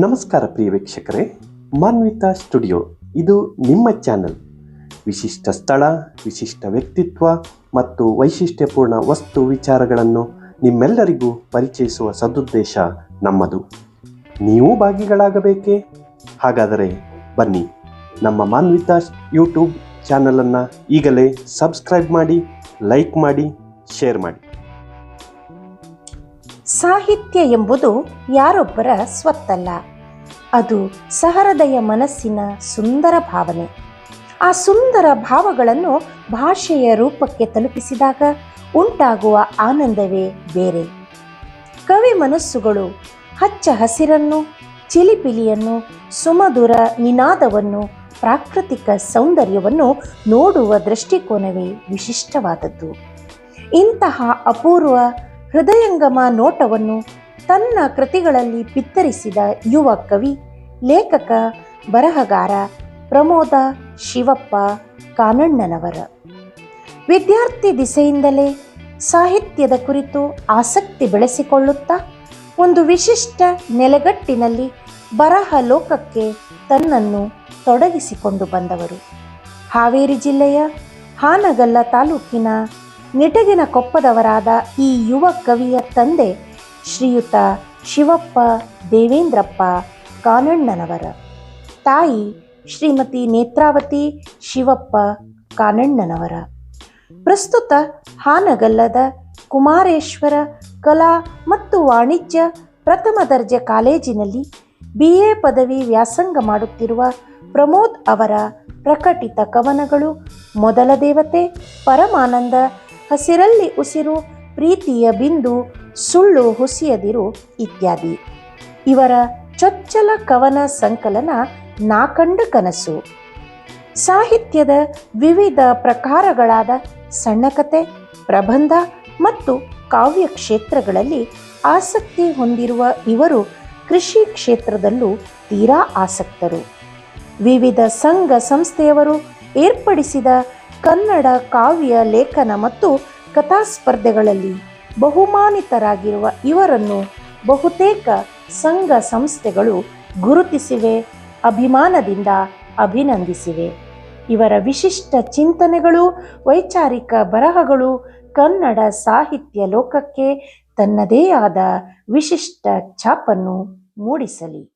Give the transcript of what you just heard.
ನಮಸ್ಕಾರ ಪ್ರಿಯ ವೀಕ್ಷಕರೇ, ಮಾನ್ವಿತಾ ಸ್ಟುಡಿಯೋ. ಇದು ನಿಮ್ಮ ಚಾನೆಲ್. ವಿಶಿಷ್ಟ ಸ್ಥಳ, ವಿಶಿಷ್ಟ ವ್ಯಕ್ತಿತ್ವ ಮತ್ತು ವೈಶಿಷ್ಟ್ಯಪೂರ್ಣ ವಸ್ತು ವಿಚಾರಗಳನ್ನು ನಿಮ್ಮೆಲ್ಲರಿಗೂ ಪರಿಚಯಿಸುವ ಸದುದ್ದೇಶ ನಮ್ಮದು. ನೀವು ಭಾಗಿಗಳಾಗಬೇಕೇ? ಹಾಗಾದರೆ ಬನ್ನಿ, ನಮ್ಮ ಮಾನ್ವಿತಾ ಯೂಟ್ಯೂಬ್ ಚಾನಲನ್ನು ಈಗಲೇ ಸಬ್ಸ್ಕ್ರೈಬ್ ಮಾಡಿ, ಲೈಕ್ ಮಾಡಿ, ಶೇರ್ ಮಾಡಿ. ಸಾಹಿತ್ಯ ಎಂಬುದು ಯಾರೊಬ್ಬರ ಸ್ವತ್ತಲ್ಲ. ಅದು ಸಹೃದಯ ಮನಸ್ಸಿನ ಸುಂದರ ಭಾವನೆ. ಆ ಸುಂದರ ಭಾವಗಳನ್ನು ಭಾಷೆಯ ರೂಪಕ್ಕೆ ತಲುಪಿಸಿದಾಗ ಉಂಟಾಗುವ ಆನಂದವೇ ಬೇರೆ. ಕವಿ ಮನಸ್ಸುಗಳು ಹಚ್ಚ ಹಸಿರನ್ನು, ಚಿಲಿಪಿಲಿಯನ್ನು, ಸುಮಧುರ ನಿನಾದವನ್ನು, ಪ್ರಾಕೃತಿಕ ಸೌಂದರ್ಯವನ್ನು ನೋಡುವ ದೃಷ್ಟಿಕೋನವೇ ವಿಶಿಷ್ಟವಾದದ್ದು. ಇಂತಹ ಅಪೂರ್ವ ಹೃದಯಂಗಮ ನೋಟವನ್ನು ತನ್ನ ಕೃತಿಗಳಲ್ಲಿ ಬಿತ್ತರಿಸಿದ ಯುವ ಕವಿ, ಲೇಖಕ, ಬರಹಗಾರ ಪ್ರಮೋದ ಶಿವಪ್ಪ ಕಾನಣ್ಣನವರ. ವಿದ್ಯಾರ್ಥಿ ದಿಸೆಯಿಂದಲೇ ಸಾಹಿತ್ಯದ ಕುರಿತು ಆಸಕ್ತಿ ಬೆಳೆಸಿಕೊಳ್ಳುತ್ತಾ, ಒಂದು ವಿಶಿಷ್ಟ ನೆಲೆಗಟ್ಟಿನಲ್ಲಿ ಬರಹ ಲೋಕಕ್ಕೆ ತನ್ನನ್ನು ತೊಡಗಿಸಿಕೊಂಡು ಬಂದವರು. ಹಾವೇರಿ ಜಿಲ್ಲೆಯ ಹಾನಗಲ್ಲ ತಾಲೂಕಿನ ನಿಟಗಿನ ಕೊಪ್ಪದವರಾದ ಈ ಯುವ ಕವಿಯ ತಂದೆ ಶ್ರೀಯುತ ಶಿವಪ್ಪ ದೇವೇಂದ್ರಪ್ಪ ಕಾನಣ್ಣನವರ. ತಾಯಿ ಶ್ರೀಮತಿ ನೇತ್ರಾವತಿ ಶಿವಪ್ಪ ಕಾನಣ್ಣನವರ. ಪ್ರಸ್ತುತ ಹಾನಗಲ್ಲದ ಕುಮಾರೇಶ್ವರ ಕಲಾ ಮತ್ತು ವಾಣಿಜ್ಯ ಪ್ರಥಮ ದರ್ಜೆ ಕಾಲೇಜಿನಲ್ಲಿ ಬಿ ಎ ಪದವಿ ವ್ಯಾಸಂಗ ಮಾಡುತ್ತಿರುವ ಪ್ರಮೋದ್ ಅವರ ಪ್ರಕಟಿತ ಕವನಗಳು ಮೊದಲ ದೇವತೆ ಪರಮಾನಂದ, ಹಸಿರಲ್ಲಿ ಉಸಿರು, ಪ್ರೀತಿಯ ಬಿಂದು ಸುಳ್ಳು ಹುಸಿಯದಿರು ಇತ್ಯಾದಿ. ಇವರ ಚೊಚ್ಚಲ ಕವನ ಸಂಕಲನ ನಾಕಂಡ ಕನಸು. ಸಾಹಿತ್ಯದ ವಿವಿಧ ಪ್ರಕಾರಗಳಾದ ಸಣ್ಣಕತೆ, ಪ್ರಬಂಧ ಮತ್ತು ಕಾವ್ಯ ಕ್ಷೇತ್ರಗಳಲ್ಲಿ ಆಸಕ್ತಿ ಹೊಂದಿರುವ ಇವರು ಕೃಷಿ ಕ್ಷೇತ್ರದಲ್ಲೂ ತೀರಾ ಆಸಕ್ತರು. ವಿವಿಧ ಸಂಘ ಸಂಸ್ಥೆಯವರು ಏರ್ಪಡಿಸಿದ ಕನ್ನಡ ಕಾವ್ಯ ಲೇಖನ ಮತ್ತು ಕಥಾ ಸ್ಪರ್ಧೆಗಳಲ್ಲಿ ಬಹುಮಾನಿತರಾಗಿರುವ ಇವರನ್ನು ಬಹುತೇಕ ಸಂಘ ಸಂಸ್ಥೆಗಳು ಗುರುತಿಸಿವೆ, ಅಭಿಮಾನದಿಂದ ಅಭಿನಂದಿಸಿವೆ. ಇವರ ವಿಶಿಷ್ಟ ಚಿಂತನೆಗಳು, ವೈಚಾರಿಕ ಬರಹಗಳು ಕನ್ನಡ ಸಾಹಿತ್ಯ ಲೋಕಕ್ಕೆ ತನ್ನದೇ ಆದ ವಿಶಿಷ್ಟ ಛಾಪನ್ನು ಮೂಡಿಸಲಿ.